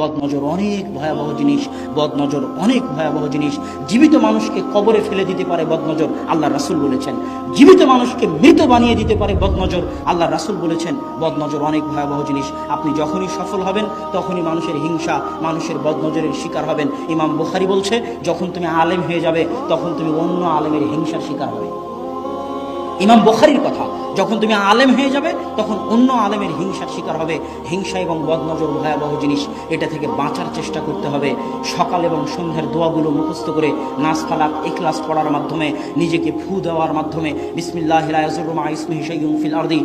বদনজর অনেক ভয়াবহ জিনিস, বদনজর অনেক ভয়াবহ জিনিস। জীবিত মানুষকে কবরে ফেলে দিতে পারে বদনজর, আল্লাহ রাসুল বলেছেন। জীবিত মানুষকে মৃত বানিয়ে দিতে পারে বদনজর, আল্লাহ রাসুল বলেছেন, বদনজর অনেক ভয়াবহ জিনিস। আপনি যখনই সফল হবেন, তখনই মানুষের হিংসা, মানুষের বদনজরের শিকার হবেন। ইমাম বুখারি বলছে, যখন তুমি আলেম হয়ে যাবে, তখন তুমি অন্য আলেমের হিংসার শিকার হবে। ইমাম বখারির কথা, যখন তুমি আলেম হয়ে যাবে, তখন অন্য আলেমের হিংসার শিকার হবে। হিংসা এবং বদনজর ভয়াবহ জিনিস, এটা থেকে বাঁচার চেষ্টা করতে হবে। সকাল এবং সন্ধ্যার দোয়াগুলো মুখস্থ করে নাচ ফালাক এখলাস পড়ার মাধ্যমে, নিজেকে ফু দেওয়ার মাধ্যমে বিসমিল্লাহ আরদি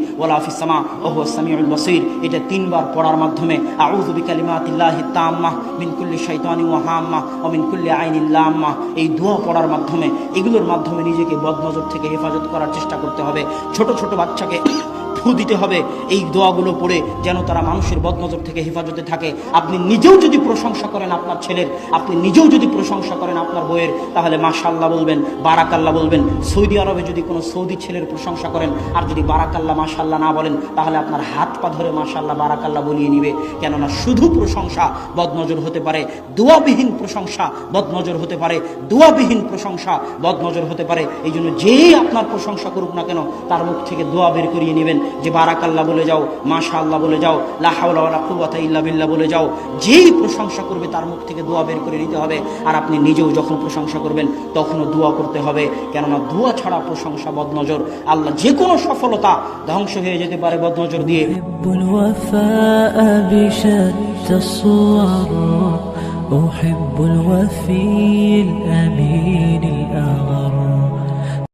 বাসীর। এটা তিনবার পড়ার মাধ্যমে, আউযু বিকালিমাতিল্লাহি তাম্মাহ মিন কুল্লি শাইতানি ওয়া হাম্মাহ ওয়া মিন কুল্লি আইনিল লাম্মাহ এই দোয়া পড়ার মাধ্যমে, এগুলোর মাধ্যমে নিজেকে বদনজর থেকে হেফাজত করার চেষ্টা করতে হবে। ছোট ছোট বাচ্চাকে ফু দিতে হবে, এই দোয়াগুলো পড়ে যেন তারা মানুষের বদনজর থেকে হেফাজতে থাকে। আপনি নিজেও যদি প্রশংসা করেন আপনার ছেলের, আপনি নিজেও যদি প্রশংসা করেন আপনার বইয়ের তাহলে মাশাল্লাহ বলবেন, বারাকাল্লাহ বলবেন। সৌদি আরবে যদি কোনো সৌদি ছেলের প্রশংসা করেন আর যদি বারাকাল্লাহ মাশাল্লাহ না বলেন, তাহলে আপনার হাত পা ধরে মাশাল্লাহ বারাকাল্লাহ বলিয়ে নিবে। কেননা শুধু প্রশংসা বদনজর হতে পারে, দোয়াবিহীন প্রশংসা বদনজর হতে পারে, দোয়াবিহীন প্রশংসা বদনজর হতে পারে। এই জন্য যেই আপনার প্রশংসা করুক না কেন, তার মুখ থেকে দোয়া বের করিয়ে নেবেন। যে বারাকাল্লাহ বলে যাও মাশা আল্লাহ বলে যাও লাহাউলা কুয়াতা ইল্লা বিল্লাহ বলে যাও যেই প্রশংসা করবে তার মুখ থেকে দোয়া বের করে নিতে হবে আর আপনি নিজেও যখন প্রশংসা করবেন তখনও দোয়া করতে হবে কেননা দোয়া ছাড়া প্রশংসা বদনজর আল্লাহ যে কোনো সফলতা ধ্বংস হয়ে যেতে পারে বদনজর দিয়ে أحب الوفاء بشتى الصور أحب الوفي الأمين الأغار